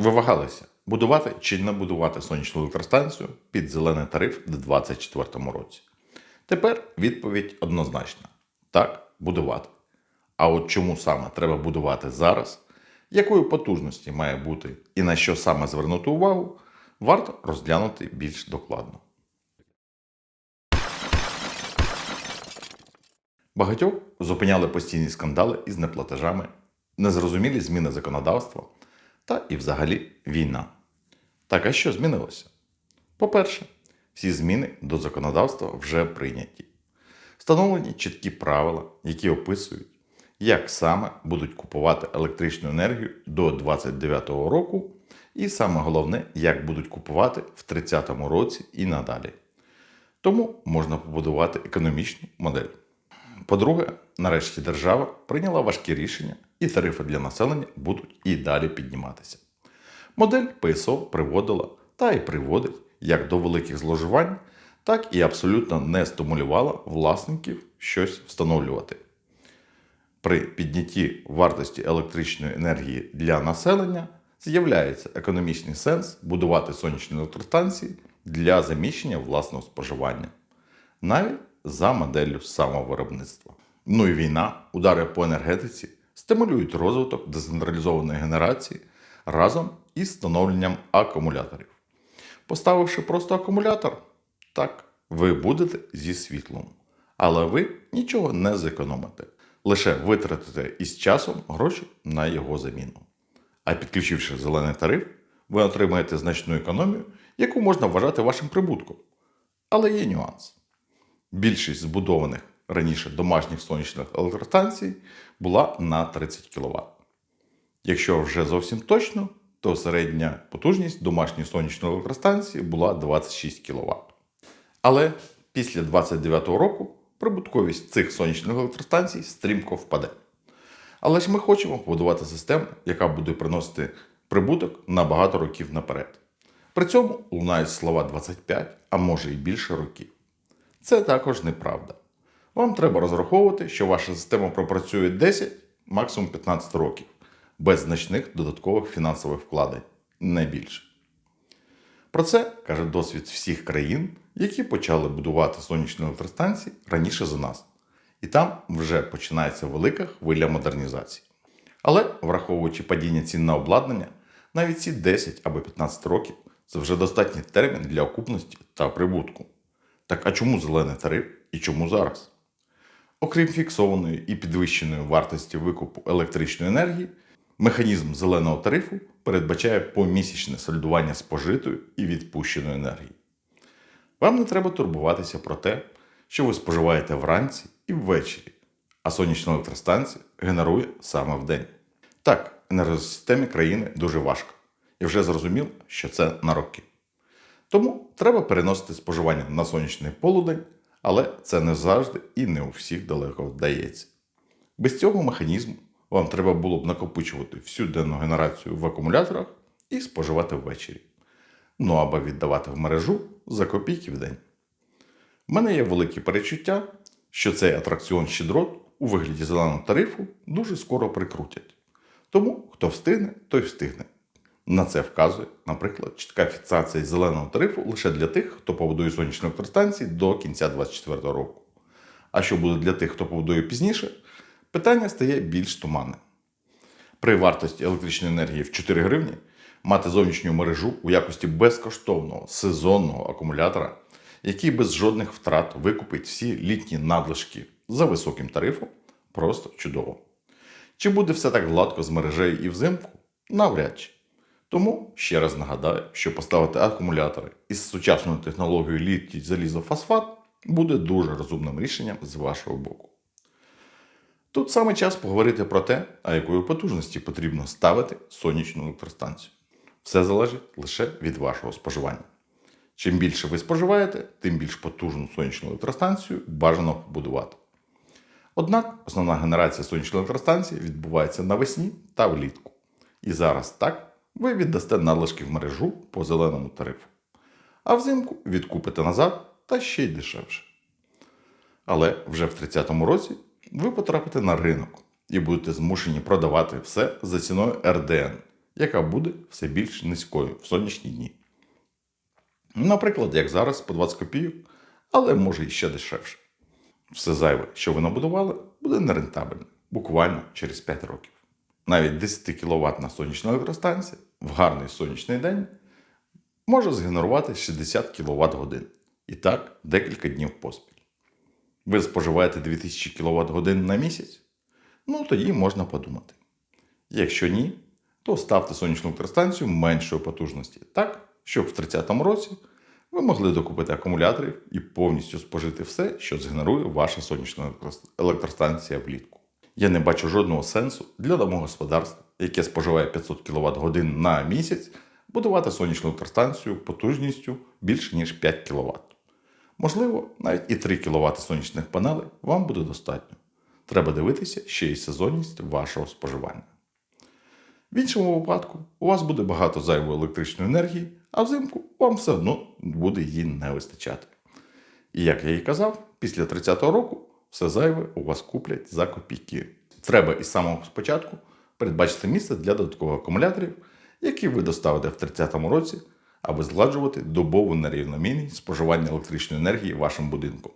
Ви вагалися, будувати чи не будувати сонячну електростанцію під зелений тариф у 2024 році. Тепер відповідь однозначна: так, будувати. А от чому саме треба будувати зараз, якої потужності має бути і на що саме звернути увагу, варто розглянути більш докладно. Багатьох зупиняли постійні скандали із неплатежами, незрозумілі зміни законодавства та і взагалі війна. Так а що змінилося? По-перше, всі зміни до законодавства вже прийняті. Встановлені чіткі правила, які описують, як саме будуть купувати електричну енергію до 2029 року, і саме головне, як будуть купувати в 30-му році і надалі. Тому можна побудувати економічну модель. По-друге, нарешті держава прийняла важкі рішення, і тарифи для населення будуть і далі підніматися. Модель ПСО приводила та й приводить як до великих зловживань, так і абсолютно не стимулювала власників щось встановлювати. При піднятті вартості електричної енергії для населення з'являється економічний сенс будувати сонячні електростанції для заміщення власного споживання, навіть за моделлю самовиробництва. Ну і війна, удари по енергетиці стимулюють розвиток децентралізованої генерації разом із встановленням акумуляторів. Поставивши просто акумулятор, так, ви будете зі світлом, але ви нічого не зекономите, лише витратите із часом гроші на його заміну. А підключивши зелений тариф, ви отримаєте значну економію, яку можна вважати вашим прибутком. Але є нюанс. Більшість збудованих раніше домашніх сонячних електростанцій була на 30 кВт. Якщо вже зовсім точно, то середня потужність домашньої сонячної електростанції була 26 кВт. Але після 2029 року прибутковість цих сонячних електростанцій стрімко впаде. Але ж ми хочемо побудувати систему, яка буде приносити прибуток на багато років наперед. При цьому лунають слова 25, а може і більше років. Це також неправда. Вам треба розраховувати, що ваша система пропрацює 10, максимум 15 років, без значних додаткових фінансових вкладень, не більше. Про це каже досвід всіх країн, які почали будувати сонячні електростанції раніше за нас. І там вже починається велика хвиля модернізації. Але, враховуючи падіння цін на обладнання, навіть ці 10 або 15 років це вже достатній термін для окупності та прибутку. Так а чому зелений тариф і чому зараз? Окрім фіксованої і підвищеної вартості викупу електричної енергії, механізм зеленого тарифу передбачає помісячне сольдування спожитої і відпущеної енергії. Вам не треба турбуватися про те, що ви споживаєте вранці і ввечері, а сонячна електростанція генерує саме вдень. Так, енергосистемі країни дуже важко, і вже зрозуміло, що це на роки. Тому треба переносити споживання на сонячний полудень, але це не завжди і не у всіх далеко вдається. Без цього механізму вам треба було б накопичувати всю денну генерацію в акумуляторах і споживати ввечері. Ну або віддавати в мережу за копійки в день. У мене є великі перечуття, що цей атракціон щедрот у вигляді зеленого тарифу дуже скоро прикрутять. Тому хто встигне, той встигне. На це вказує, наприклад, чітка фіксація зеленого тарифу лише для тих, хто побудує сонячні електростанції до кінця 2024 року. А що буде для тих, хто побудує пізніше, питання стає більш туманним. При вартості електричної енергії в 4 гривні мати зовнішню мережу у якості безкоштовного сезонного акумулятора, який без жодних втрат викупить всі літні надлишки за високим тарифом, просто чудово. Чи буде все так гладко з мережею і взимку? Навряд чи. Тому ще раз нагадаю, що поставити акумулятори із сучасною технологією літій залізофосфат буде дуже розумним рішенням з вашого боку. Тут саме час поговорити про те, а якої потужності потрібно ставити сонячну електростанцію. Все залежить лише від вашого споживання. Чим більше ви споживаєте, тим більш потужну сонячну електростанцію бажано побудувати. Однак основна генерація сонячної електростанції відбувається навесні та влітку. І зараз так ви віддасте надлишки в мережу по зеленому тарифу. А взимку відкупите назад та ще й дешевше. Але вже в 30-му році ви потрапите на ринок і будете змушені продавати все за ціною РДН, яка буде все більш низькою в сонячні дні. Наприклад, як зараз по 20 копійок, але може і ще дешевше. Все зайве, що ви набудували, буде нерентабельно буквально через 5 років. Навіть 10 кВт сонячна електростанція в гарний сонячний день може згенерувати 60 кВт годин. І так декілька днів поспіль. Ви споживаєте 2000 кВт годин на місяць? Ну тоді можна подумати. Якщо ні, то ставте сонячну електростанцію меншої потужності, так, щоб в 30-му році ви могли докупити акумуляторів і повністю спожити все, що згенерує ваша сонячна електростанція влітку. Я не бачу жодного сенсу для домогосподарства, яке споживає 500 кВт годин на місяць, будувати сонячну електростанцію потужністю більше ніж 5 кВт. Можливо, навіть і 3 кВт сонячних панелей вам буде достатньо. Треба дивитися ще й сезонність вашого споживання. В іншому випадку у вас буде багато зайвої електричної енергії, а взимку вам все одно буде її не вистачати. І як я і казав, після 30-го року все зайве у вас куплять за копійки. Треба із самого спочатку передбачити місце для додаткових акумуляторів, які ви доставите в 30-му році, аби згладжувати добову нерівномірність споживання електричної енергії вашим будинком.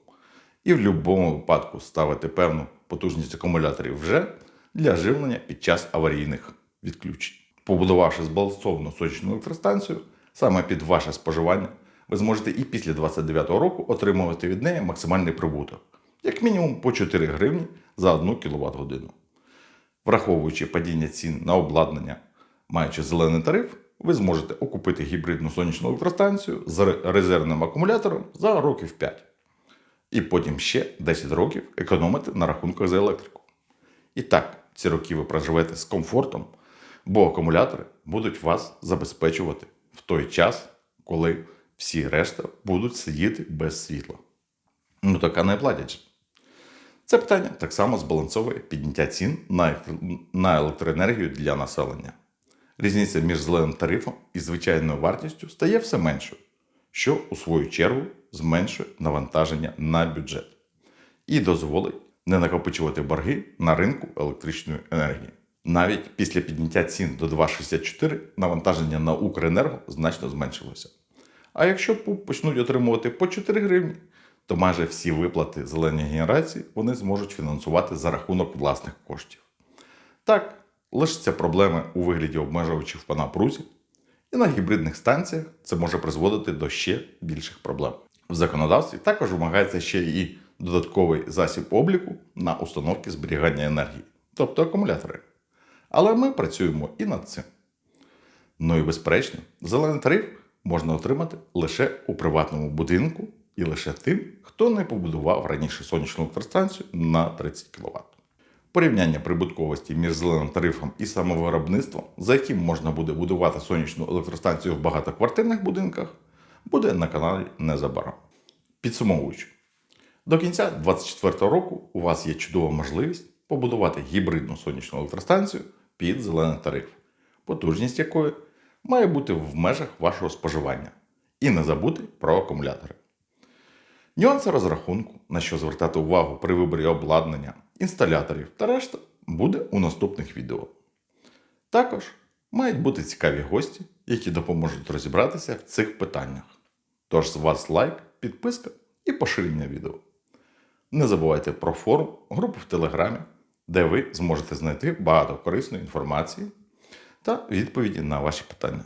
І в будь-якому випадку ставити певну потужність акумуляторів вже для живлення під час аварійних відключень. Побудувавши збалансовану сонячну електростанцію саме під ваше споживання, ви зможете і після 29-го року отримувати від неї максимальний прибуток, як мінімум по 4 гривні за 1 кВт годину. Враховуючи падіння цін на обладнання, маючи зелений тариф, ви зможете окупити гібридну сонячну електростанцію з резервним акумулятором за років 5. І потім ще 10 років економити на рахунках за електрику. І так, ці роки ви проживете з комфортом, бо акумулятори будуть вас забезпечувати в той час, коли всі решта будуть сидіти без світла. Ну така не платять. Це питання так само збалансовує підняття цін на, електроенергію для населення. Різниця між зеленим тарифом і звичайною вартістю стає все меншою, що у свою чергу зменшує навантаження на бюджет і дозволить не накопичувати борги на ринку електричної енергії. Навіть після підняття цін до 2,64 навантаження на Укренерго значно зменшилося. А якщо почнуть отримувати по 4 гривні, то майже всі виплати зеленій генерації вони зможуть фінансувати за рахунок власних коштів. Так, лишаться проблеми у вигляді обмежувачів по напрузі, і на гібридних станціях це може призводити до ще більших проблем. В законодавстві також вимагається ще і додатковий засіб обліку на установки зберігання енергії, тобто акумулятори. Але ми працюємо і над цим. Ну і безперечно, зелений тариф можна отримати лише у приватному будинку і лише тим, хто не побудував раніше сонячну електростанцію на 30 кВт. Порівняння прибутковості між зеленим тарифом і самовиробництвом, за яким можна буде будувати сонячну електростанцію в багатоквартирних будинках, буде на каналі незабаром. Підсумовуючи, до кінця 2024 року у вас є чудова можливість побудувати гібридну сонячну електростанцію під зелений тариф, потужність якої має бути в межах вашого споживання. І не забути про акумулятори. Нюанси розрахунку, на що звертати увагу при виборі обладнання, інсталяторів та решта, буде у наступних відео. Також мають бути цікаві гості, які допоможуть розібратися в цих питаннях. Тож з вас лайк, підписка і поширення відео. Не забувайте про форум, групу в Телеграмі, де ви зможете знайти багато корисної інформації та відповіді на ваші питання.